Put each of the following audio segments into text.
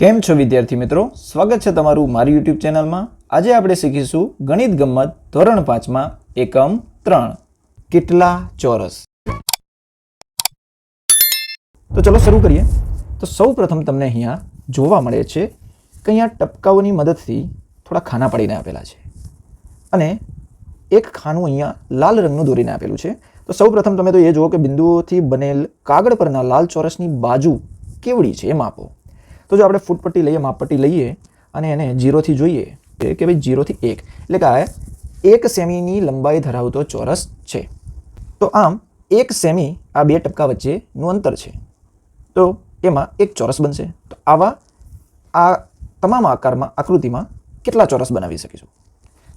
કેમ છો વિદ્યાર્થી મિત્રો? સ્વાગત છે તમારું મારી યુટ્યુબ ચેનલમાં. આજે આપણે શીખીશું ગણિત ગમત ધોરણ પાંચમાં, એકમ ત્રણ. કેટલા ચોરસ? તો ચલો શરૂ કરીએ. તો સૌ પ્રથમ તમને અહીંયા જોવા મળે છે કે અહીંયા ટપકાઓની મદદથી થોડા ખાના પાડીને આપેલા છે. અને એક ખાનું અહીંયા લાલ રંગનું દોરીને આપેલું છે. તો સૌ પ્રથમ તમે તો એ જુઓ કે બિંદુઓથી બનેલ કાગળ પરના લાલ ચોરસની બાજુ કેવડી છે એ માપો. તો જો આપણે ફૂટપટ્ટી લઈએ, માપપટ્ટી લઈએ અને એને જીરોથી જોઈએ કે ભાઈ જીરોથી એક. એટલે કે આ એક સેમીની લંબાઈ ધરાવતો ચોરસ છે. તો આમ એક સેમી આ બે ટપકા વચ્ચેનું અંતર છે. તો એમાં એક ચોરસ બનશે. તો આવા આ તમામ આકારમાં, આકૃતિમાં કેટલા ચોરસ બનાવી શકીશું?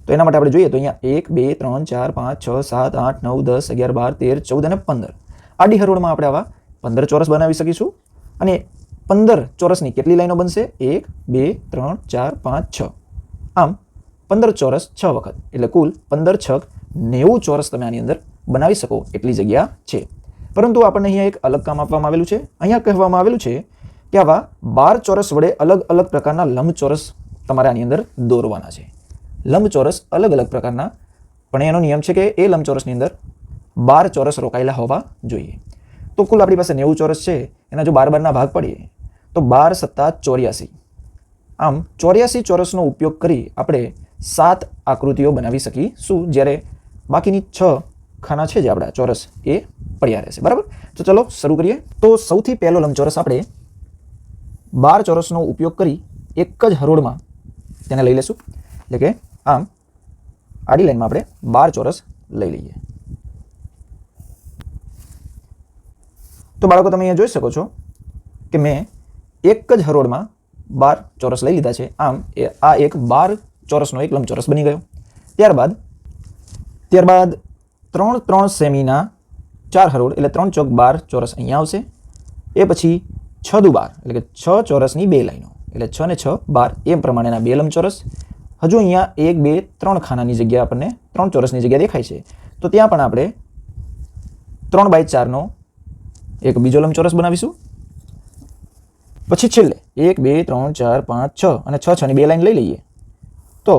તો એના માટે આપણે જોઈએ તો અહીંયા એક, બે, ત્રણ, ચાર, પાંચ, છ, સાત, આઠ, નવ, દસ, અગિયાર, બાર, તેર, ચૌદ અને પંદર. આડી હરોળમાં આપણે આવા પંદર ચોરસ બનાવી શકીશું. અને પંદર ચોરસની કેટલી લાઈનો બનશે? એક, બે, ત્રણ, ચાર, પાંચ, છ. આમ પંદર ચોરસ છ વખત. એટલે કુલ પંદર છક નેવું ચોરસ તમે આની અંદર બનાવી શકો એટલી જગ્યા છે. પરંતુ આપણને અહીંયા એક અલગ કામ આપવામાં આવેલું છે. અહીંયા કહેવામાં આવેલું છે કે આવા બાર ચોરસ વડે અલગ અલગ પ્રકારના લંબચોરસ તમારે આની અંદર દોરવાના છે. લંબચોરસ અલગ અલગ પ્રકારના. પણ એનો નિયમ છે કે એ લંબચોરસની અંદર બાર ચોરસ રોકાયેલા હોવા જોઈએ. તો કુલ આપણી પાસે નેવું ચોરસ છે, એના જો બાર બારના ભાગ પડીએ, તો બાર સત્તા ચોર્યાસી. આમ ચોર્યાસી ચોરસનો ઉપયોગ કરી આપણે સાત આકૃતિઓ બનાવી શકીશું, જ્યારે બાકીની છ ખાના છે જે આપણા ચોરસ એ પડ્યા રહેશે. બરાબર? તો ચલો શરૂ કરીએ. તો સૌથી પહેલો લંબચોરસ આપણે બાર ચોરસનો ઉપયોગ કરી એક જ હરોળમાં તેને લઈ લેશું. એટલે કે આમ આડી લાઈનમાં આપણે બાર ચોરસ લઈ લઈએ. તો બાળકો તમે અહીંયા જોઈ શકો છો કે મેં એક જ હરોળમાં બાર ચોરસ લઈ લીધા છે. આમ એ આ એક બાર ચોરસનો એક લંબચોરસ બની ગયો. ત્યારબાદ ત્યારબાદ ત્રણ ત્રણ સેમીના ચાર હરોળ એટલે ત્રણ ચોક બાર ચોરસ અહીંયા આવશે. એ પછી છ દુ બાર એટલે કે છ ચોરસની બે લાઈનો એટલે છ ને છ બાર એ પ્રમાણેના બે લંબચોરસ. હજુ અહીંયા એક, બે, ત્રણ ખાનાની જગ્યા આપણને ત્રણ ચોરસની જગ્યા દેખાય છે. તો ત્યાં પણ આપણે ત્રણ બાય ચારનો એક બીજો લંબચોરસ બનાવીશું. પછી છેલ્લે એક, બે, ત્રણ, ચાર, પાંચ, છ અને છ છની બે લાઈન લઈ લઈએ. તો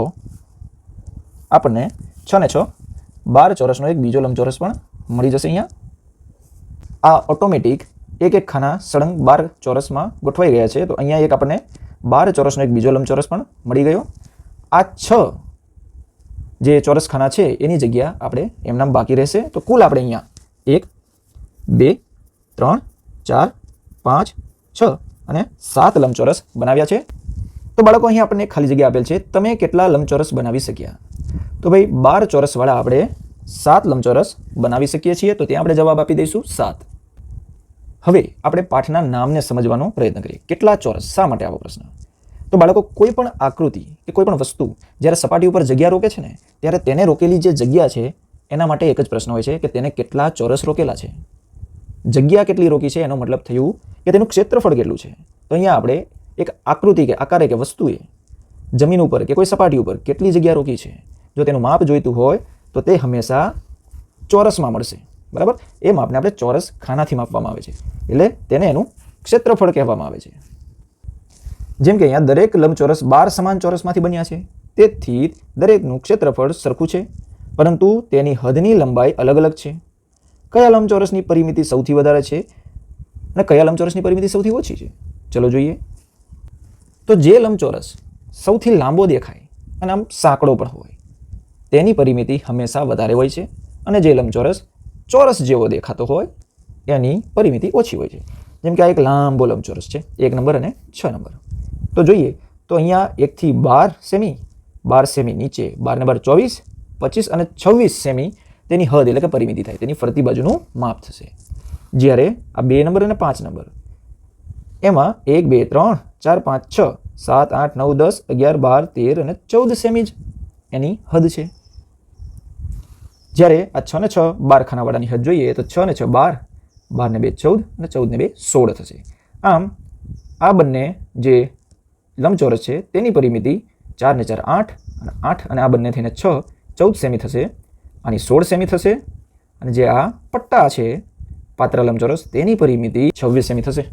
આપણને છ ને છ બાર ચોરસનો એક બીજો લંબચોરસ પણ મળી જશે અહીંયા. આ ઓટોમેટિક એક એક ખાના સળંગ બાર ચોરસમાં ગોઠવાઈ ગયા છે. તો અહીંયા એક આપણને બાર ચોરસનો એક બીજો લંબચોરસ પણ મળી ગયો. આ છ જે ચોરસ ખાના છે, એની જગ્યા આપણે એમનામ બાકી રહેશે. તો કુલ આપણે અહીંયા એક, બે ત્રણ, ચાર, પાંચ, છ અને સાત લંબચોરસ બનાવ્યા છે. તો બાળકો, અહીં આપણને ખાલી જગ્યા આપેલ છે. તમે કેટલા લંબચોરસ બનાવી શક્યા? તો ભાઈ, બાર ચોરસવાળા આપણે સાત લંબચોરસ બનાવી શકીએ છીએ. તો ત્યાં આપણે જવાબ આપી દઈશું, સાત. હવે આપણે પાઠના નામને સમજવાનો પ્રયત્ન કરીએ. કેટલા ચોરસ? શા માટે આવો પ્રશ્ન? તો બાળકો, કોઈ પણ આકૃતિ કે કોઈ પણ વસ્તુ જ્યારે સપાટી ઉપર જગ્યા રોકે છે ને, ત્યારે તેને રોકેલી જે જગ્યા છે, એના માટે એક જ પ્રશ્ન હોય છે કે તેને કેટલા ચોરસ રોકેલા છે? જગ્યા કેટલી રોકી છે એનો મતલબ થયું કે તેનું ક્ષેત્રફળ કેટલું છે. તો અહીંયા આપણે એક આકૃતિ કે આકારે કે વસ્તુએ જમીન ઉપર કે કોઈ સપાટી ઉપર કેટલી જગ્યા રોકી છે. જો તેનું માપ જોઈતું હોય તો તે હંમેશા ચોરસમાં મળશે. બરાબર? એ માપને આપણે ચોરસ ખાનાથી માપવામાં આવે છે. એટલે તેને એનું ક્ષેત્રફળ કહેવામાં આવે છે. જેમ કે અહીંયા દરેક લંબચોરસ બાર સમાન ચોરસમાંથી બન્યા છે. તેથી દરેકનું ક્ષેત્રફળ સરખું છે. પરંતુ તેની હદની લંબાઈ અલગ અલગ છે. કયા લંબચોરસની પરિમિતિ સૌથી વધારે છે અને કયા લંબચોરસની પરિમિતિ સૌથી ઓછી છે? ચલો જોઈએ. તો જે લંબચોરસ સૌથી લાંબો દેખાય અને આમ સાંકડો પણ હોય, તેની પરિમિતિ હંમેશા વધારે હોય છે અને જે લંબચોરસ ચોરસ જેવો દેખાતો હોય, એની પરિમિતિ ઓછી હોય છે. જેમ કે આ એક લાંબો લંબચોરસ છે, એક નંબર અને છ નંબર. તો જોઈએ, તો અહીંયા એકથી બાર સેમી બાર સેમી નીચે, બાર નંબર બાર ચોવીસ, પચીસ અને છવ્વીસ સેમી તેની હદ એટલે કે પરિમિતિ થાય, તેની ફરતી બાજુનું માપ થશે. જ્યારે આ બે નંબર અને પાંચ નંબર, એમાં એક, બે, ત્રણ, ચાર, પાંચ, છ, સાત, આઠ, નવ, દસ, અગિયાર, બાર, તેર અને ચૌદ સેમી જ એની હદ છે. જ્યારે આ છ ને છ બાર ખાનાવાળાની હદ જોઈએ તો છ ને છ બાર બાર ને બે ચૌદ અને ચૌદ ને બે સોળ થશે. આમ, આ બંને જે લંબચોરસ છે તેની પરિમિતિ ચાર ને ચાર આઠ અને આઠ અને આ બંને થઈને છ ચૌદ સેમી થશે. આની સોળ સેમી થશે અને જે આ પટ્ટા છે પાત્ર લંબચોરસ તેની પરિમિતિ છવ્વીસ સેમી થશે.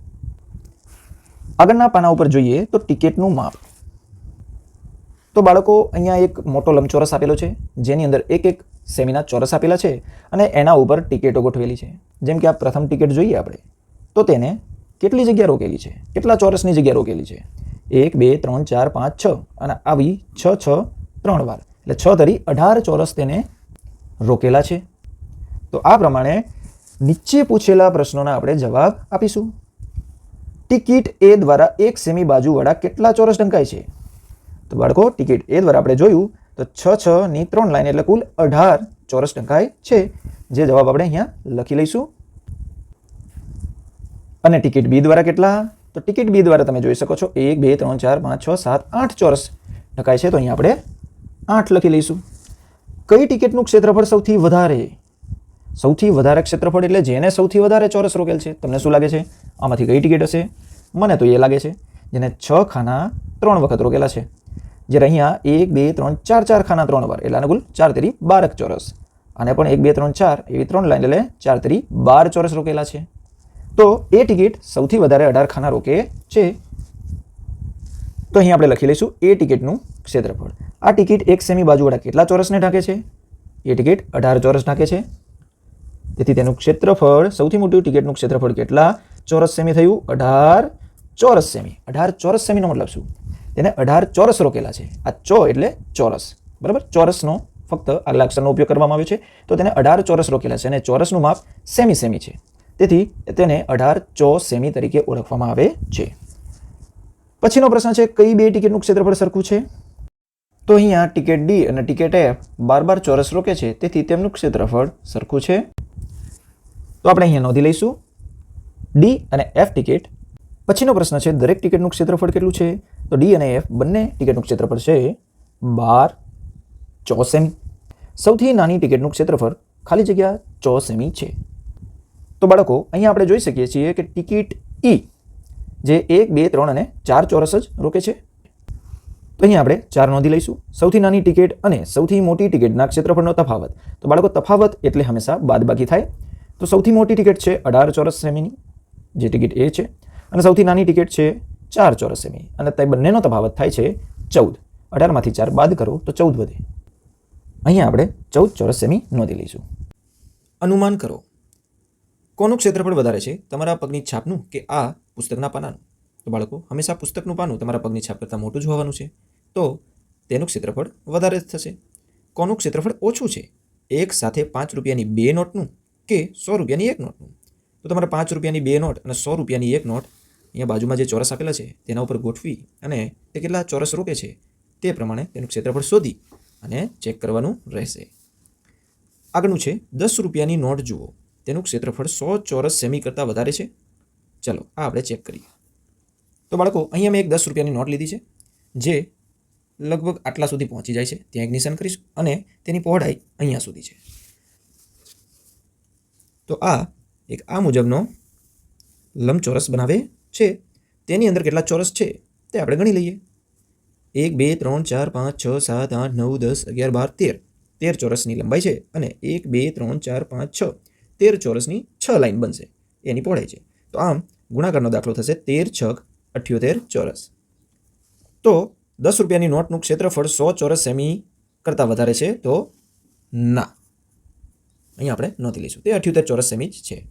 આગળના પાના ઉપર જોઈએ તો ટિકિટનું માપ. તો બાળકો, અહીંયા એક મોટો લંબચોરસ આપેલો છે, જેની અંદર એક એક સેમીના ચોરસ આપેલા છે અને એના ઉપર ટિકિટો ગોઠવેલી છે. જેમ કે આ પ્રથમ ટિકિટ જોઈએ આપણે, તો તેને કેટલી જગ્યા રોકેલી છે? કેટલા ચોરસની જગ્યા રોકેલી છે? એક, બે, ત્રણ, ચાર, પાંચ, છ અને આવી છ છ, ત્રણ વાર. એટલે છ તરી અઢાર ચોરસ તેને રોકેલા છે? તો આ પ્રમાણે નીચે પૂછેલા પ્રશ્નોના આપણે જવાબ આપીશું. ટિકિટ એ દ્વારા એક સેમી બાજુવાળા કેટલા ચોરસ ઢંકાય છે? તો બાળકો, ટિકિટ એ દ્વારા આપણે જોયું તો છ છ ની ત્રણ લાઈન એટલે કુલ અઢાર ચોરસ ઢંકાય છે. જે જવાબ આપણે અહીંયા લખી લઈશું. અને ટિકિટ બી દ્વારા કેટલા? તો ટિકિટ બી દ્વારા તમે જોઈ શકો છો એક, બે, ત્રણ, ચાર, પાંચ, છ, સાત, આઠ ચોરસ ઢંકાય છે. તો અહીંયા આપણે આઠ લખી લઈશું. કઈ ટિકિટનું ક્ષેત્રફળ સૌથી વધારે? સૌથી વધારે ક્ષેત્રફળ એટલે જેને સૌથી વધારે ચોરસ રોકેલ છે. તમને શું લાગે છે? આમાંથી કઈ ટિકિટ હશે? મને તો એ લાગે છે જેને છ ખાના ત્રણ વખત રોકેલા છે. જ્યારે અહીંયા એક, બે, ત્રણ, ચાર ચાર ખાના ત્રણ વાર. એટલે આને કુલ ચાર તેરી બારક ચોરસ. અને પણ એક, બે, ત્રણ, ચાર એવી ત્રણ લાઈન એટલે ચાર તેરી બાર ચોરસ રોકેલા છે. તો એ ટિકિટ સૌથી વધારે અઢાર ખાના રોકે છે. તો અહીં આપણે લખી લઈશું એ ટિકિટનું ક્ષેત્રફળ. આ ટિકિટ એક સેમી બાજુવાળા કેટલા ચોરસને ઢાંકે છે? એ ટિકિટ અઢાર ચોરસ ઢાંકે છે. તેથી તેનું ક્ષેત્રફળ, સૌથી મોટું ટિકિટનું ક્ષેત્રફળ કેટલા? ચોરસ સેમી થયું, અઢાર ચોરસ સેમી. અઢાર ચોરસ સેમીનો મતલબ શું? તેને અઢાર ચોરસ રોકેલા છે. આ ચો એટલે ચોરસ. બરાબર? ચોરસનો ફક્ત આગલા અક્ષરનો ઉપયોગ કરવામાં આવ્યો છે. તો તેને અઢાર ચોરસ રોકેલા છે અને ચોરસનું માપ સેમી સેમી છે. તેથી તેને અઢાર ચો સેમી તરીકે ઓળખવામાં આવે છે. પછીનો પ્રશ્ન છે, કઈ બે ટિકિટનું ક્ષેત્રફળ સરખું છે? તો અહીંયા ટિકિટ ડી અને ટિકિટ એફ બાર બાર ચોરસ રોકે છે, તેથી તેમનું ક્ષેત્રફળ સરખું છે. તો આપણે અહીંયા નોંધી લઈશું. ડી અને એફ ટિકિટ. પછીનો પ્રશ્ન છે, દરેક ટિકિટનું ક્ષેત્રફળ કેટલું છે? તો ડી અને એફ બંને ટિકિટનું ક્ષેત્રફળ છે, બાર ચો સેમી સૌથી નાની ટિકિટનું ક્ષેત્રફળ ખાલી જગ્યા ચો સેમી છે. તો બાળકો, અહીંયા આપણે જોઈ શકીએ છીએ કે ટિકિટ ઈ જે એક, બે, ત્રણ અને ચાર ચોરસ જ રોકે છે. તો અહીંયા આપણે ચાર નોંધી લઈશું. સૌથી નાની ટિકિટ અને સૌથી મોટી ટિકિટના ક્ષેત્રફળનો તફાવત. તો બાળકો, તફાવત એટલે હંમેશા બાદબાકી થાય. તો સૌથી મોટી ટિકિટ છે અઢાર ચોરસ સેમીની, જે ટિકિટ એ છે. અને સૌથી નાની ટિકિટ છે ચાર ચોરસ સેમી અને તે બંનેનો તફાવત થાય છે ચૌદ. અઢારમાંથી ચાર બાદ કરો તો ચૌદ વધે. અહીંયા આપણે ચૌદ ચોરસ સેમી નોંધી લઈશું. અનુમાન કરો. કોનું ક્ષેત્રફળ વધારે છે? તમારા પગની છાપનું કે આ પુસ્તકના પાનાનું? તો બાળકો, હંમેશા પુસ્તકનું પાનું તમારા પગની છાપ કરતાં મોટું જ છે. તો તેનું ક્ષેત્રફળ વધારે થશે. કોનું ક્ષેત્રફળ ઓછું છે? એક સાથે પાંચ રૂપિયાની બે નોટનું કે સો રૂપિયાની એક નોટનું? તો તમારે પાંચ રૂપિયાની બે નોટ અને સો રૂપિયાની એક નોટ અહીંયા બાજુમાં જે ચોરસ આપેલા છે, તેના ઉપર ગોઠવી અને તે કેટલા ચોરસ રોકે છે તે પ્રમાણે તેનું ક્ષેત્રફળ શોધી અને ચેક કરવાનું રહેશે. આગળનું છે, દસ રૂપિયાની નોટ જુઓ. તેનું ક્ષેત્રફળ સો ચોરસ સેમી કરતાં વધારે છે. ચલો, આ આપણે ચેક કરીએ. તો બાળકો, અહીંયા મેં એક દસ રૂપિયાની નોટ લીધી છે, જે લગભગ આટલા સુધી પહોંચી જાય છે. ત્યાં એક નિશાન કરીશું અને તેની પહોળાઈ અહીંયા સુધી છે. તો આ એક આ મુજબનો લંબચોરસ બનાવે છે. તેની અંદર કેટલા ચોરસ છે, તે આપણે ગણી લઈએ. એક, બે, ત્રણ, ચાર, પાંચ, છ, સાત, આઠ, નવ, દસ, અગિયાર, બાર, તેર. તેર ચોરસની લંબાઈ છે અને એક, બે, ત્રણ, ચાર, પાંચ, છ. તેર ચોરસની છ લાઈન બનશે. એની પહોળાઈ છે. તો આમ ગુણાકારનો દાખલો થશે તેર છક અઠ્યોતેર ચોરસ. તો દસ રૂપિયાની નોટનું ક્ષેત્રફળ સો ચોરસ સેમી કરતાં વધારે છે તો ના. અહીંયા આપણે નોંધી લઈશું. તે અઠ્યોતેર ચોરસ સેમી જ છે.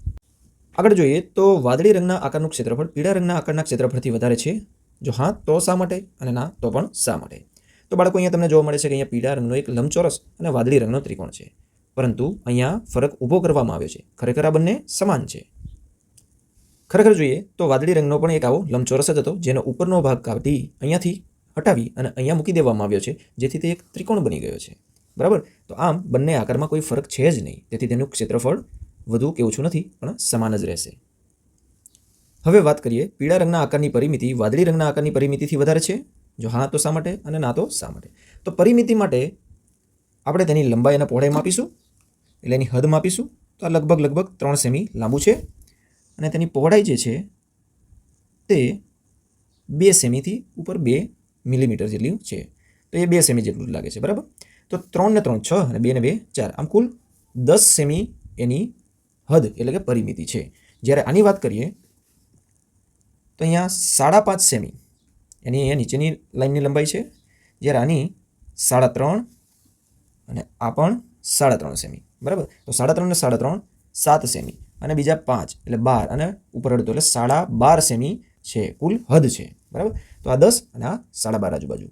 આગળ જોઈએ તો વાદળી રંગના આકારનું ક્ષેત્રફળ પીળા રંગના આકારના ક્ષેત્રફળથી વધારે છે. જો હા, તો શા માટે? અને ના, તો પણ શા માટે? તો બાળકો, અહીંયા તમને જોવા મળે છે કે અહીંયા પીળા રંગનો એક લંબચોરસ અને વાદળી રંગનો ત્રિકોણ છે. પરંતુ અહીંયા ફરક ઊભો કરવામાં આવ્યો છે. ખરેખર આ બંને સમાન છે. ખરેખર જોઈએ તો વાદળી રંગનો પણ એક આવો લંબચોરસ જ હતો, જેનો ઉપરનો ભાગ કાઢી અહીંયાથી હટાવી અને અહીંયા મૂકી દેવામાં આવ્યો છે, જેથી તે એક ત્રિકોણ બની ગયો છે. બરાબર? તો આમ બંને આકારમાં કોઈ ફરક છે જ નહીં. તેથી તેનું ક્ષેત્રફળ વધુ કે ઓછું નથી, પણ સમાન જ રહેશે. હવે વાત કરીએ પીળા રંગના આકારની પરિમિતિ. વાદળી રંગના આકારની પરિમિતિથી વધારે છે? જો હા તો શા માટે અને ના તો શા માટે? તો પરિમિતિ માટે આપણે તેની લંબાઈ અને પહોળાઈ માપીશું. એટલે એની હદ માપીશું તો આ લગભગ લગભગ ત્રણ સેમી લાંબુ છે. અને તેની પહોળાઈ જે છે તે બે સેમીથી ઉપર બે મિલીમીટર જેટલી છે. તો એ બે સેમી જેટલું લાગે છે, બરાબર? તો ત્રણ ને ત્રણ છ અને બે ને બે ચાર, આમ કુલ દસ સેમી એની હદ એટલે કે પરિમિતિ છે. જ્યારે આની વાત કરીએ તો અહીંયા સાડા પાંચ સેમી એની અહીંયા નીચેની લાઈનની લંબાઈ છે. જ્યારે આની સાડા ત્રણ અને આ પણ સાડા ત્રણ સેમી. બરાબર? તો સાડા ત્રણ ને સાડા ત્રણ, સાત સેમી. અને બીજા પાંચ, એટલે બાર. અને ઉપર અડધો, એટલે સાડા બાર સેમી છે. કુલ હદ છે. બરાબર? તો આ દસ અને આ સાડા બાર આજુબાજુ.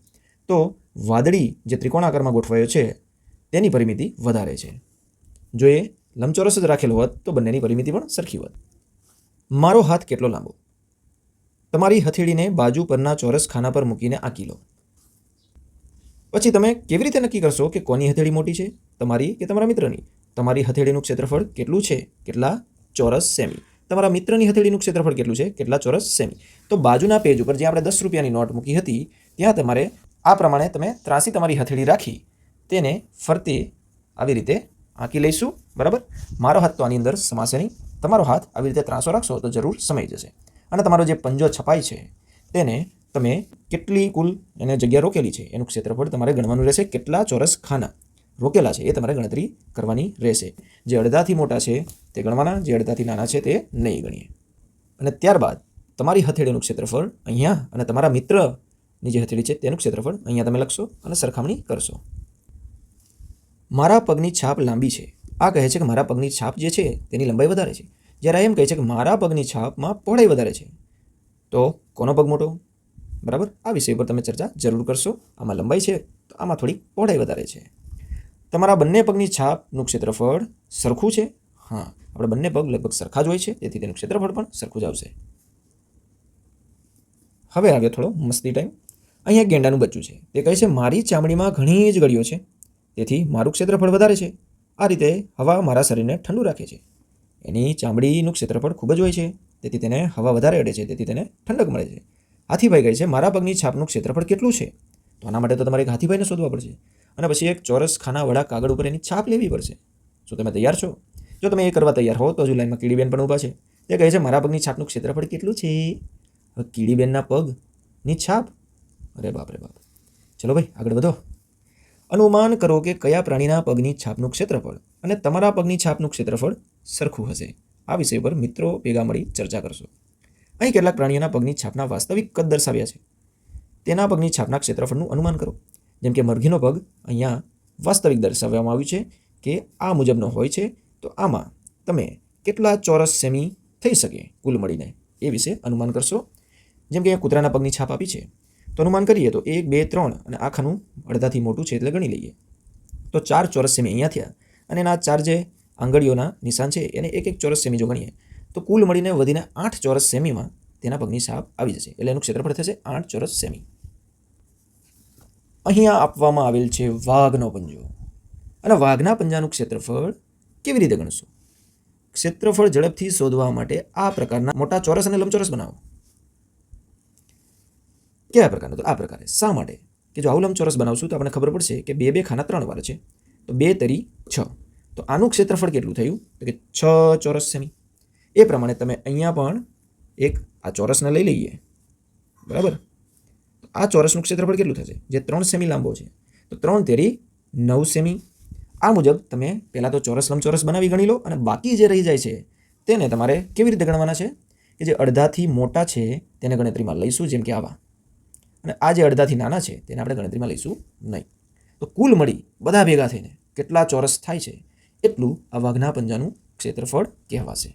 તો વાદળી જે ત્રિકોણાકારમાં ગોઠવાયો છે, તેની પરિમિતિ વધારે છે. જો એ લંબચોરસ જ રાખેલો હોત, તો બંનેની પરિમિતિ પણ સરખી હોત. મારો હાથ કેટલો લાંબો? તમારી હથેળીને બાજુ પરના ચોરસ ખાના પર મૂકીને આંકી લો. પછી તમે કેવી રીતે નક્કી કરશો કે કોની હથેળી મોટી છે? તમારી કે તમારા મિત્રની? તમારી હથેળીનું ક્ષેત્રફળ કેટલું છે? કેટલા ચોરસ સેમી? તમારા મિત્રની હથેળીનું ક્ષેત્રફળ કેટલું છે? કેટલા ચોરસ સેમી? તો બાજુના પેજ ઉપર જે આપણે દસ રૂપિયાની નોટ મૂકી હતી, ત્યાં તમારે આ પ્રમાણે તમે ત્રાસી તમારી હથેળી રાખી, તેને ફરતે આવી રીતે આંકી લઈશું, બરાબર? મારો હાથ તો આની અંદર સમાશે નહીં. તમારો હાથ આવી રીતે ત્રાસો રાખશો તો જરૂર સમય જશે. અને તમારો જે પંજો છપાય છે, તેને તમે કેટલી કુલ એને જગ્યા રોકેલી છે? એનું ક્ષેત્રફળ તમારે ગણવાનું રહેશે કેટલા ચોરસ ખાના? રોકેલા છે, એ તમારે ગણતરી કરવાની રહેશે. જે અડધાથી મોટા છે, તે ગણવાના, જે અડધાથી નાના છે, તે નહીં ગણીએ. અને ત્યારબાદ, તમારી હથેળીનું ક્ષેત્રફળ અહીંયા અને તમારા મિત્રની જે હથેળી છે, તેનું ક્ષેત્રફળ અહીંયા તમે લખશો અને સરખામણી કરશો. મારા પગની છાપ લાંબી છે. આ કહે છે કે મારા પગની છાપ જે છે, તેની લંબાઈ વધારે છે. જ્યારે એમ કહે છે કે મારા પગની છાપમાં પહોળાઈ વધારે છે, તો કોનો પગ મોટો? બરાબર? આ વિષય પર તમે ચર્ચા જરૂર કરશો. આમાં લંબાઈ છે, તો આમાં થોડી પહોળાઈ વધારે છે. તમારા બંને પગની છાપનું ક્ષેત્રફળ સરખું છે? હા, આપણે બંને પગ લગભગ સરખા જ હોય છે, તેથી તેનું ક્ષેત્રફળ પણ સરખું જ આવશે. હવે આવ્યો થોડો મસ્તી ટાઈમ અહીંયા ગેંડાનું બચ્ચું છે. તે કહે છે, મારી ચામડીમાં ઘણી જ ગળીઓ છે, તેથી મારું ક્ષેત્રફળ વધારે છે. આ રીતે હવા મારા શરીરને ઠંડુ રાખે છે. એની ચામડીનું ક્ષેત્રફળ ખૂબ જ હોય છે, તેથી તેને હવા વધારે અડે છે, તેથી તેને ઠંડક મળે છે. હાથીભાઈ કહે છે, મારા પગની છાપનું ક્ષેત્રફળ કેટલું છે? તો આના માટે તો તમારે એક હાથીભાઈને શોધવા પડશે. અને પછી એક ચોરસ ખાનાવાળા કાગળ ઉપર એની છાપ લેવી પડશે. શું તમે તૈયાર છો, જો તમે એ કરવા તૈયાર હો, તો હજુ લાઈનમાં કીડીબેન પણ ઊભા છે. તે કહે છે, મારા પગની છાપનું ક્ષેત્રફળ કેટલું છે? કીડીબેનના પગની છાપ? અરે બાપ રે બાપ. ચલો ભાઈ, આગળ વધો. અનુમાન કરો કે કયા પ્રાણીના પગની છાપનું ક્ષેત્રફળ અને તમારા પગની છાપનું ક્ષેત્રફળ સરખું હશે. આ વિષય પર મિત્રો ભેગા મળી ચર્ચા કરશો. અહીં કેટલાક પ્રાણીઓના પગની છાપના વાસ્તવિક કદ દર્શાવ્યા છે. તેના પગની છાપના ક્ષેત્રફળનું અનુમાન કરો. જેમ કે મરઘીનો પગ અહીંયા વાસ્તવિક દર્શાવવામાં આવ્યું છે કે આ મુજબનો હોય છે, તો આમાં તમે કેટલા ચોરસ સેમી થઈ શકે કુલ મળીને એ વિશે અનુમાન કરશો. જેમ કે અહીંયા કૂતરાના પગની છાપ આપી છે. તો અનુમાન કરીએ તો એક, બે, ત્રણ અને આખાનું અડધાથી મોટું છે એટલે ગણી લઈએ. તો ચાર ચોરસ સેમી અહીંયા થયા અને એના ચાર જે આંગળીઓના નિશાન છે એને એક એક ચોરસ સેમી જો ગણીએ, તો કુલ મળીને વધીને આઠ ચોરસ સેમીમાં તેના પગની છાપ આવી જશે. એટલે એનું ક્ષેત્રફળ થશે આઠ ચોરસ સેમી. અહીંયા આપવામાં આવેલ છે વાઘનો પંજો. અને વાઘના પંજાનું ક્ષેત્રફળ કેવી રીતે ગણશો? ક્ષેત્રફળ ઝડપથી શોધવા માટે આ પ્રકારના મોટા ચોરસ અને લંબચોરસ બનાવો. કયા પ્રકારનો? તો આ પ્રકારે. શા માટે? કે જો આવું લંબચોરસ બનાવશું તો આપણને ખબર પડશે કે બે બે ખાના ત્રણ વાર છે. તો બે તરી છ. તો આનું ક્ષેત્રફળ કેટલું થયું? તો કે છ ચોરસ સેમી. એ પ્રમાણે તમે અહીંયા પણ એક આ ચોરસને લઈ લઈએ. બરાબર? આ ચોરસનું ક્ષેત્રફળ કેટલું થશે? જે ત્રણ સેમી લાંબો છે. તો ત્રણ તેરી નવ સેમી. આ મુજબ તમે પહેલાં તો ચોરસ લંબચોરસ બનાવી ગણી લો અને બાકી જે રહી જાય છે, તેને તમારે કેવી રીતે ગણવાના છે? કે જે અડધાથી મોટા છે, તેને ગણતરીમાં લઈશું જેમ કે આવા. અને આ જે અડધાથી નાના છે, તેને આપણે ગણતરીમાં લઈશું નહીં. તો કુલ મળી બધા ભેગા થઈને કેટલા ચોરસ થાય છે, એટલું આ વાઘના પંજાનું ક્ષેત્રફળ કહેવાશે.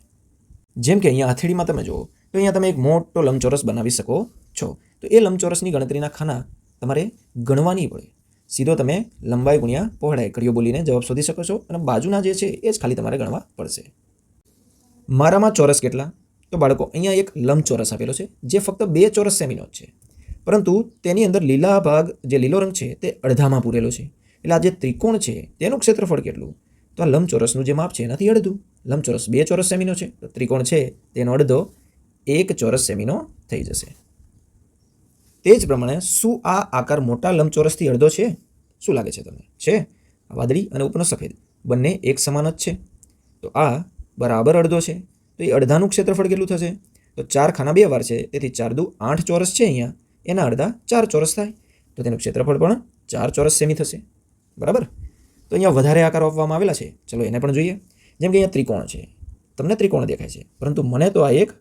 જેમ કે અહીંયા હથેળીમાં તમે જુઓ, તો અહીંયા તમે એક મોટો લંબચોરસ બનાવી શકો છો. તો એ લંબચોરસની ગણતરીના ખાના તમારે ગણવાની પડે. સીધો તમે લંબાઈ ગુણ્યા પહોળાઈ કડીઓ બોલીને જવાબ શોધી શકો છો અને બાજુના જે છે એ જ ખાલી તમારે ગણવા પડશે. મારામાં ચોરસ કેટલા? તો બાળકો, અહીંયા એક લંબચોરસ આપેલો છે, જે ફક્ત બે ચોરસ સેમીનો છે. પરંતુ તેની અંદર લીલા ભાગ જે લીલો રંગ છે તે અડધામાં પૂરેલો છે. એટલે આ જે ત્રિકોણ છે તેનું ક્ષેત્રફળ કેટલું? તો આ લંબચોરસનું જે માપ છે એનાથી અડધું. લંબચોરસ બે ચોરસ સેમીનો છે, તો ત્રિકોણ છે તેનો અડધો એક ચોરસ સેમીનો થઈ જશે. તે જ પ્રમાણે શું આ આકાર મોટા લંબચોરસથી અડધો છે? શું લાગે છે તમને? છે? વાદળી અને ઉપરનો સફેદ. બંને એક સમાન જ છે. તો આ બરાબર અડધો છે. તો એ અડધાનું ક્ષેત્રફળ કેટલું થશે? તો ચાર ખાના બે વાર છે. તેથી ચાર દુ આઠ ચોરસ છે અહીંયા. એના અડધા ચાર ચોરસ થાય. તો તેનું ક્ષેત્રફળ પણ ચાર ચોરસ સેમી થશે. બરાબર? તો અહીંયા વધારે આકારો આપવામાં આવેલા છે. ચલો એને પણ જોઈએ. જેમ કે અહીંયા ત્રિકોણ છે. તમને ત્રિકોણ દેખાય છે. પરંતુ મને તો આ એક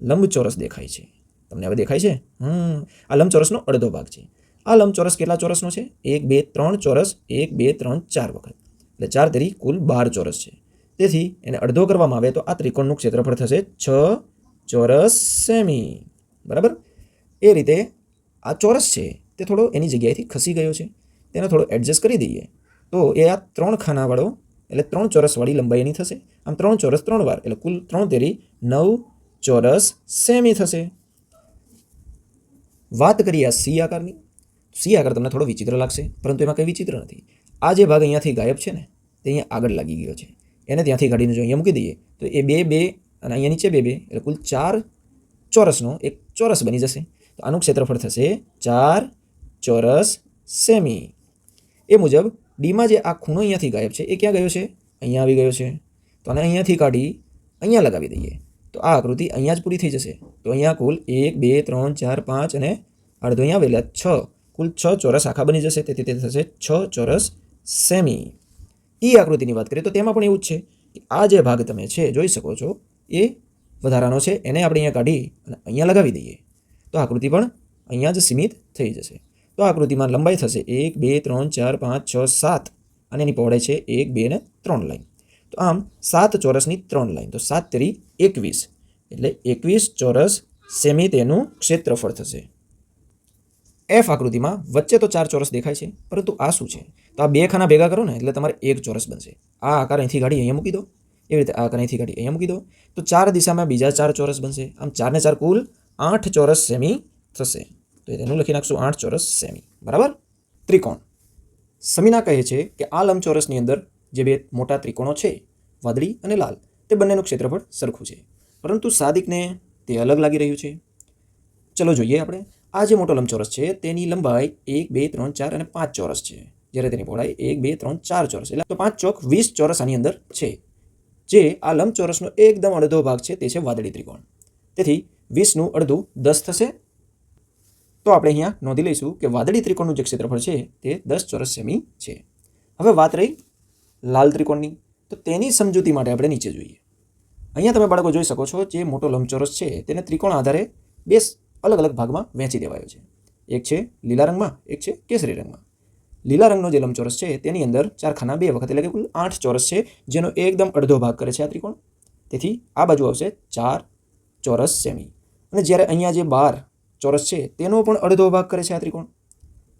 લંબચોરસ દેખાય છે. તમને હવે દેખાય છે? હમ. આ લંબચોરસનો અડધો ભાગ છે. આ લંબચોરસ કેટલા ચોરસનો છે? એક, બે, ત્રણ ચોરસ, એક, બે, ત્રણ, ચાર વખત. એટલે ચાર તેરી કુલ બાર ચોરસ છે. તેથી એને અડધો કરવામાં આવે તો આ ત્રિકોણનું ક્ષેત્રફળ થશે છ ચોરસ સેમી. બરાબર? એ રીતે આ ચોરસ છે તે થોડો એની જગ્યાએથી ખસી ગયો છે. તેને થોડો એડજસ્ટ કરી દઈએ. તો એ આ ત્રણ ખાનાવાળો, એટલે ત્રણ ચોરસવાળી લંબાઈ એની થશે. આમ ત્રણ ચોરસ ત્રણ વાર, એટલે કુલ ત્રણ તેરી નવ ચોરસ સેમી થશે. વાત કરીએ આ સી આકારની સી આકાર તમને થોડો વિચિત્ર લાગશે, પરંતુ એમાં કંઈ વિચિત્ર નથી. આ જે ભાગ અહીંયાથી ગાયબ છે ને, તે અહીંયા આગળ લાગી ગયો છે. એને ત્યાંથી કાઢીને જો અહીંયા મૂકી દઈએ, તો એ બે બે અને અહીંયા નીચે બે બે, એટલે કુલ ચાર ચોરસનો એક ચોરસ બની જશે. તો આનું ક્ષેત્રફળ થશે ચાર ચોરસ સેમી. એ મુજબ ડીમાં જે આ ખૂણો અહીંયાથી ગાયબ છે, એ ક્યાં ગયો છે? અહીંયા આવી ગયો છે. તો આને અહીંયાથી કાઢી અહીંયા લગાવી દઈએ. તો આ આકૃતિ અહીંયા જ પૂરી થઈ જશે. તો અહીંયા કુલ એક, બે, ત્રણ, ચાર, પાંચ અને અડધો અહીંયા આવેલા છ. કુલ છ ચોરસ આખા બની જશે. તેથી તે થશે છ ચોરસ સેમી. એ આકૃતિની વાત કરીએ તો તેમાં પણ એવું જ છે કે આ જે ભાગ તમે છે, જોઈ શકો છો, એ વધારાનો છે. એને આપણે અહીંયા કાઢી અને અહીંયા લગાવી દઈએ. તો આકૃતિ પણ અહીંયા જ સીમિત થઈ જશે. તો આકૃતિમાં લંબાઈ થશે એક, બે, ત્રણ, ચાર, પાંચ, છ, સાત. અને એની પહોળાઈ છે એક, બે ને ત્રણ લાઈન. તો આમ સાત ચોરસની ત્રણ લાઈન, તો સાત તેરી એકવીસ. એટલે એકવીસ ચોરસ સેમી તેનું ક્ષેત્રફળ થશે. એફ આકૃતિમાં વચ્ચે તો ચાર ચોરસ દેખાય છે, પરંતુ આ શું છે? તો આ બે ખાના ભેગા કરો ને, એટલે તમારે એક ચોરસ બનશે. આ આકાર અહીંથી ગાડી અહીંયા મૂકી દો. એવી રીતે આ આકાર અહીંથી ગાડી અહીંયા મૂકી દો. તો ચાર દિશામાં બીજા ચાર ચોરસ બનશે. આમ ચારને ચાર કુલ આઠ ચોરસ સેમી થશે. તો તેનું લખી નાખશું આઠ ચોરસ સેમી. બરાબર? ત્રિકોણ. સમીના કહે છે કે આ લંબચોરસની અંદર જે બે મોટા ત્રિકોણો છે, વાદળી અને લાલ, તે બંનેનું ક્ષેત્રફળ સરખું છે. પરંતુ સાદિકને તે અલગ લાગી રહ્યું છે. ચલો જોઈએ આપણે. આ જે મોટો લંબચોરસ છે, તેની લંબાઈ એક, બે, ત્રણ, ચાર અને પાંચ ચોરસ છે. જ્યારે તેની પહોળાઈ એક, બે, ત્રણ, ચાર ચોરસ એટલે તો પાંચ ચોક વીસ ચોરસ આની અંદર છે. જે આ લંબચોરસનો એકદમ અડધો ભાગ છે, તે છે વાદળી ત્રિકોણ. તેથી વીસનું અડધું દસ થશે. તો આપણે અહીંયા નોંધી લઈશું કે વાદળી ત્રિકોણનું જે ક્ષેત્રફળ છે, તે દસ ચોરસ સેમી છે. હવે વાત રહી લાલ ત્રિકોણની, તો તેની સમજૂતી માટે આપણે નીચે જોઈએ. અહીંયા તમે બાળકો જોઈ શકો છો જે મોટો લંબચોરસ છે, તેને ત્રિકોણ આધારે બે અલગ અલગ ભાગમાં વહેંચી દેવાયો છે. એક છે લીલા રંગમાં, એક છે કેસરી રંગમાં. લીલા રંગનો જે લંબચોરસ છે, તેની અંદર ચાર ખાના બે વખત એટલે કે કુલ આઠ ચોરસ છે, જેનો એકદમ અડધો ભાગ કરે છે આ ત્રિકોણ. તેથી આ બાજુ આવશે ચાર ચોરસ સેમી. અને જ્યારે અહીંયા જે બાર ચોરસ છે, તેનો પણ અડધો ભાગ કરે છે આ ત્રિકોણ.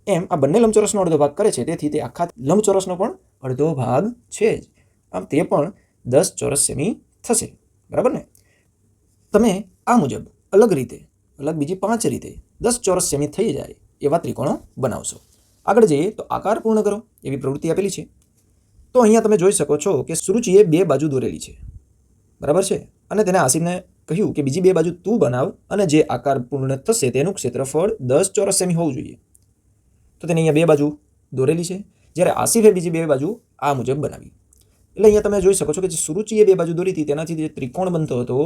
એમ આ બંને લંબચોરસનો અડધો ભાગ કરે છે, તેથી તે આખા લંબચોરસનો પણ અડધો ભાગ છે જ. આમ તે પણ દસ ચોરસ સેમી થશે. બરાબર ને? તમે આ મુજબ અલગ રીતે, અલગ બીજી પાંચ રીતે દસ ચોરસ સેમી થઈ જાય એવા ત્રિકોણો બનાવશો. આગળ જઈએ તો આકાર પૂર્ણ કરો, એવી પ્રવૃત્તિ આપેલી છે. તો અહીંયા તમે જોઈ શકો છો કે સુરુચિએ બે બાજુ દોરેલી છે. બરાબર છે? અને તેને આસિમને કહ્યું કે બીજી બે બાજુ તું બનાવ અને જે આકાર પૂર્ણ થશે તેનું ક્ષેત્રફળ દસ ચોરસ સેમી હોવું જોઈએ. તો તેને અહીંયા બે બાજુ દોરેલી છે. જ્યારે આસિફે બીજી બે બાજુ આ મુજબ બનાવી. એટલે અહીંયા તમે જોઈ શકો છો કે જે સુરુચિએ બે બાજુ દોરી હતી, તેનાથી જે ત્રિકોણ બનતો હતો,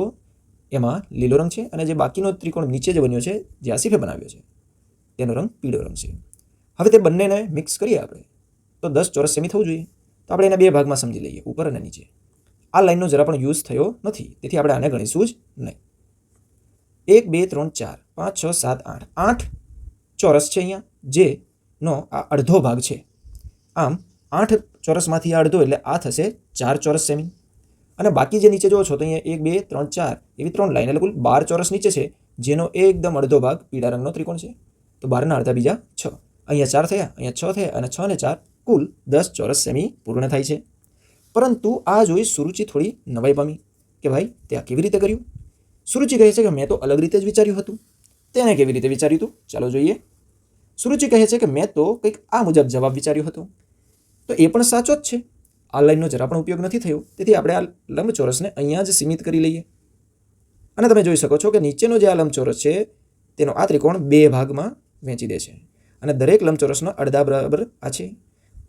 એમાં લીલો રંગ છે અને જે બાકીનો ત્રિકોણ નીચે જે બન્યો છે, જે આસિફે બનાવ્યો છે, તેનો રંગ પીળો રંગ છે. હવે તે બંનેને મિક્સ કરીએ આપણે. તો દસ ચોરસ સેમી થવું જોઈએ. તો આપણે એના બે ભાગમાં સમજી લઈએ, ઉપર અને નીચે. આ લાઈનનો જરા પણ યુઝ થયો નથી, તેથી આપણે આને ગણીશું જ નહીં. એક, બે, ત્રણ, ચાર, પાંચ, છ, સાત, આઠ. આઠ ચોરસ છે અહીંયા જેનો આ અડધો ભાગ છે. આમ, આઠ ચોરસમાંથી આ અડધો એટલે આ થશે ચાર ચોરસ સેમી. અને બાકી જે નીચે જુઓ છો, તો અહીંયા એક, બે, ત્રણ, ચાર એવી ત્રણ લાઈન એટલે કુલ બાર ચોરસ નીચે છે, જેનો એકદમ અડધો ભાગ પીળા રંગનો ત્રિકોણ છે. તો બારના અડધા બીજા છ. અહીંયા ચાર થયા, અહીંયા છ થયા અને છ ને ચાર કુલ દસ ચોરસ સેમી પૂર્ણ થાય છે. પરંતુ આ જોઈ સુરુચિ થોડી નવાઈ પામી કે ભાઈ, તે આ કેવી રીતે કર્યું? સુરુચિ કહે છે કે મેં તો અલગ રીતે જ વિચાર્યું હતું. તેણે કેવી રીતે વિચાર્યું હતું ચાલો જોઈએ. સુરુચિ કહે છે કે મેં તો કંઈક આ મુજબ જવાબ વિચાર્યો હતો. તો એ પણ સાચો જ છે. આ લાઈનનો જરા પણ ઉપયોગ નથી થયો. તેથી આપણે આ લંબચોરસને અહીંયા જ સીમિત કરી લઈએ. અને તમે જોઈ શકો છો કે નીચેનો જે આ લંબચોરસ છે, તેનો આ ત્રિકોણ બે ભાગમાં વહેંચી દે છે. અને દરેક લંબચોરસનો અડધા બરાબર આ છે.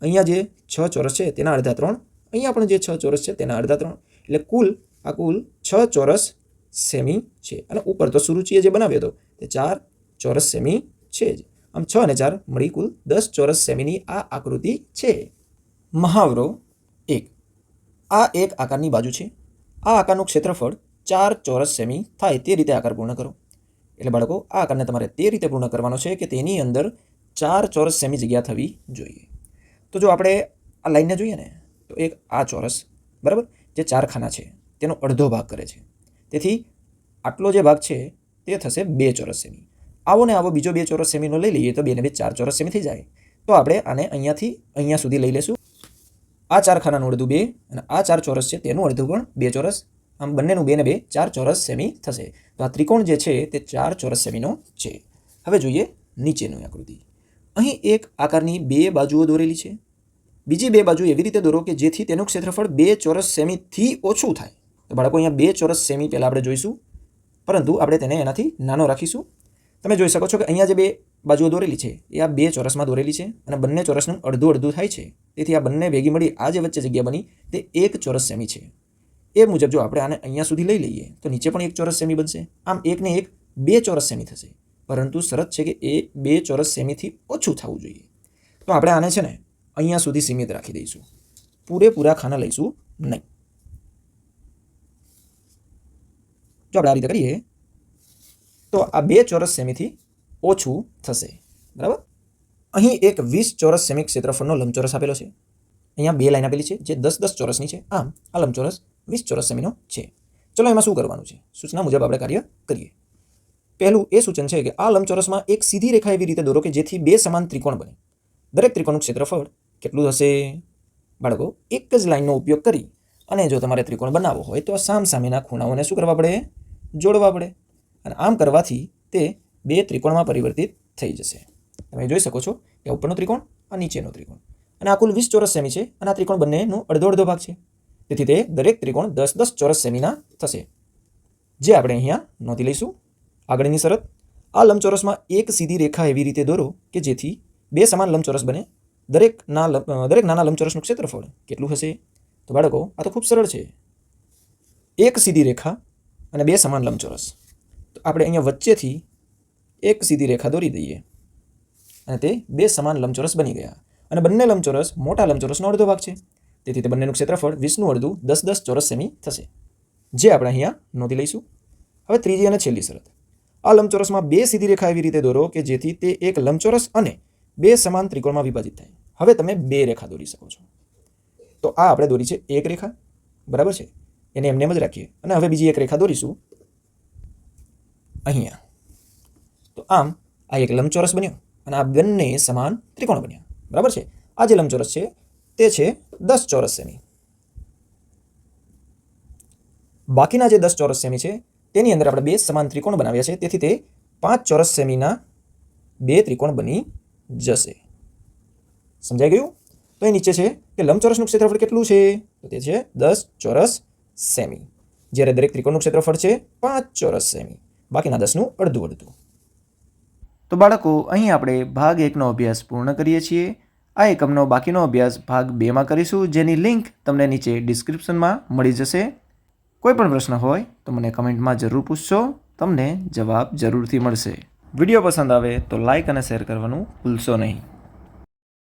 અહીંયા જે છ ચોરસ છે, તેના અડધા ત્રણ. અહીંયા પણ જે છ ચોરસ છે, તેના અડધા ત્રણ. એટલે કુલ, આ કુલ છ ચોરસ સેમી છે. અને ઉપર તો સુરુચિએ જે બનાવ્યો હતો, તે ચાર ચોરસ સેમી છે જ. આમ છ અને ચાર મળી કુલ દસ ચોરસ સેમીની આ આકૃતિ છે. મહાવરો એક. આ એક આકારની બાજુ છે. આ આકારનું ક્ષેત્રફળ ચાર ચોરસ સેમી થાય તે રીતે આકાર પૂર્ણ કરો. એટલે બાળકો, આ આકારને તમારે તે રીતે પૂર્ણ કરવાનો છે કે તેની અંદર ચાર ચોરસ સેમી જગ્યા થવી જોઈએ. તો જો આપણે આ લાઈનને જોઈએ ને, તો એક આ ચોરસ, બરાબર? જે ચાર ખાના છે, તેનો અડધો ભાગ કરે છે. તેથી આટલો જે ભાગ છે, તે થશે બે ચોરસ સેમી. આવો ને આવો બીજો બે ચોરસ સેમીનો લઈ લઈએ તો બે ને બે ચાર ચોરસ સેમી થઈ જાય. તો આપણે આને અહીંયાથી અહીંયા સુધી લઈ લેશું. આ ચાર ખાનાનું અડધું બે અને આ ચાર ચોરસ છે તેનું અડધું પણ બે ચોરસ. આમ બંનેનું બે ને બે ચાર ચોરસ સેમી થશે. તો આ ત્રિકોણ જે છે તે ચાર ચોરસ સેમીનો છે. હવે જોઈએ નીચેનું આકૃતિ. અહીં એક આકારની બે બાજુઓ દોરેલી છે. બીજી બે બાજુ એવી રીતે દોરો કે જેથી તેનું ક્ષેત્રફળ બે ચોરસ સેમીથી ઓછું થાય. તો બાળકો, અહીંયા બે ચોરસ સેમી પહેલાં આપણે જોઈશું. પરંતુ આપણે તેને એનાથી નાનો રાખીશું. તમે જોઈ શકો છો કે અહીંયા જે બે બાજુઓ દોરેલી છે. એ આ બે ચોરસમાં દોરેલી છે અને બંને ચોરસનું અડધું અડધું થાય છે. તેથી આ બંને ભેગી મળી આ જે વચ્ચે જગ્યા બની તે એક ચોરસ સેમી છે. એ મુજબ જો આપણે આને અહીંયા સુધી લઈ લઈએ તો નીચે પણ એક ચોરસ સેમી બનશે. આમ એકને એક બે ચોરસ સેમી થશે. પરંતુ શરત છે કે એ બે ચોરસ સેમીથી ઓછું થવું જોઈએ. તો આપણે આને છે ને અહીંયા સુધી સીમિત રાખી દઈશું. પૂરેપૂરા ખાના લઈશું નહીં. જો આપણે આ રીતે કરીએ તો આ બે ચોરસ સેમીથી ઓછું થશે. બરાબર? અહીં એક વીસ ચોરસ સેમી ક્ષેત્રફળનો લંબચોરસ આપેલો છે. અહીંયા બે લાઈન આપેલી છે જે દસ દસ ચોરસની છે. આમ, આ લંબચોરસ વીસ ચોરસ સેમીનો છે. ચલો એમાં શું કરવાનું છે? સૂચના મુજબ આપણે કાર્ય કરીએ. પહેલું એ સૂચન છે કે આ લંબચોરસમાં એક સીધી રેખા એવી રીતે દોરો કે જેથી બે સમાન ત્રિકોણ બને. દરેક ત્રિકોણનું ક્ષેત્રફળ કેટલું હશે? બાળકો, એક જ લાઈનનો ઉપયોગ કરી અને જો તમારે ત્રિકોણ બનાવવો હોય તો સામ સામેના ખૂણાઓને શું કરવા પડે? જોડવા પડે. અને આમ કરવાથી તે બે ત્રિકોણમાં પરિવર્તિત થઈ જશે. તમે જોઈ શકો છો કે ઉપરનો ત્રિકોણ આ નીચેનો ત્રિકોણ. અને આ કુલ વીસ ચોરસ સેમી છે અને આ ત્રિકોણ બંનેનો અડધો અડધો ભાગ છે. તેથી તે દરેક ત્રિકોણ દસ દસ ચોરસ સેમીના થશે. જે આપણે અહીંયા નોંધી લઈશું. આગળની શરત, આ લંબચોરસમાં એક સીધી રેખા એવી રીતે દોરો કે જેથી બે સમાન લંબચોરસ બને. દરેકના દરેક નાના લંબચોરસનું ક્ષેત્રફળ કેટલું હશે? તો બાળકો, આ તો ખૂબ સરળ છે. એક સીધી રેખા અને બે સમાન લંબચોરસ. તો આપણે અહીંયા વચ્ચેથી એક સીધી રેખા દોરી દઈએ. અને તે બે સમાન લંબચોરસ બની ગયા. અને બંને લંબચોરસ મોટા લંબચોરસનો અડધો ભાગ છે. તેથી તે બંનેનું ક્ષેત્રફળ વીસનું અડધું દસ દસ ચોરસ સેમી થશે. જે આપણે અહીંયા નોંધી લઈશું. હવે ત્રીજી અને છેલ્લી શરત. આ લંબચોરસમાં બે સીધી રેખા એવી રીતે દોરો કે જેથી તે એક લંબચોરસ અને બે સમાન ત્રિકોણમાં વિભાજિત થાય. હવે તમે બે રેખા દોરી શકો છો. તો આ આપણે દોરી છે એક રેખા. બરાબર છે? એને એમને એમ જ રાખીએ. અને હવે બીજી એક રેખા દોરીશું. અહીંયા. તો આમ આ એક લંબચોરસ બન્યો અને આ બંને સમાન ત્રિકોણ બન્યા. બરાબર છે? આ જે લંબચોરસ છે, તે છે દસ ચોરસ સેમી બાકીના જે દસ ચોરસ સેમી છે, તેની અંદર આપણે બે સમાન ત્રિકોણ બનાવ્યા છે, તેથી તે પાંચ ચોરસ સેમીના બે ત્રિકોણ બની જશે. સમજાઈ ગયું? તો એ નીચે છે કે લંબચોરસનું ક્ષેત્રફળ કેટલું છે? તો તે છે દસ ચોરસ સેમી જ્યારે દરેક ત્રિકોણનું ક્ષેત્રફળ છે પાંચ ચોરસ સેમી બાકીના દસનું અડધું અડધું. તો બાળકો, અહીં આપણે ભાગ એકનો અભ્યાસ પૂર્ણ કરીએ છીએ. આ એકમનો બાકીનો અભ્યાસ ભાગ બેમાં કરીશું. જેની લિંક તમને નીચે ડિસ્ક્રિપ્શનમાં મળી જશે. કોઈ પણ પ્રશ્ન હોય તો મને કમેન્ટમાં જરૂર પૂછશો. તમને જવાબ જરૂરથી મળશે. વીડિયો પસંદ આવે તો લાઇક અને શેર કરવાનું ભૂલશો નહીં.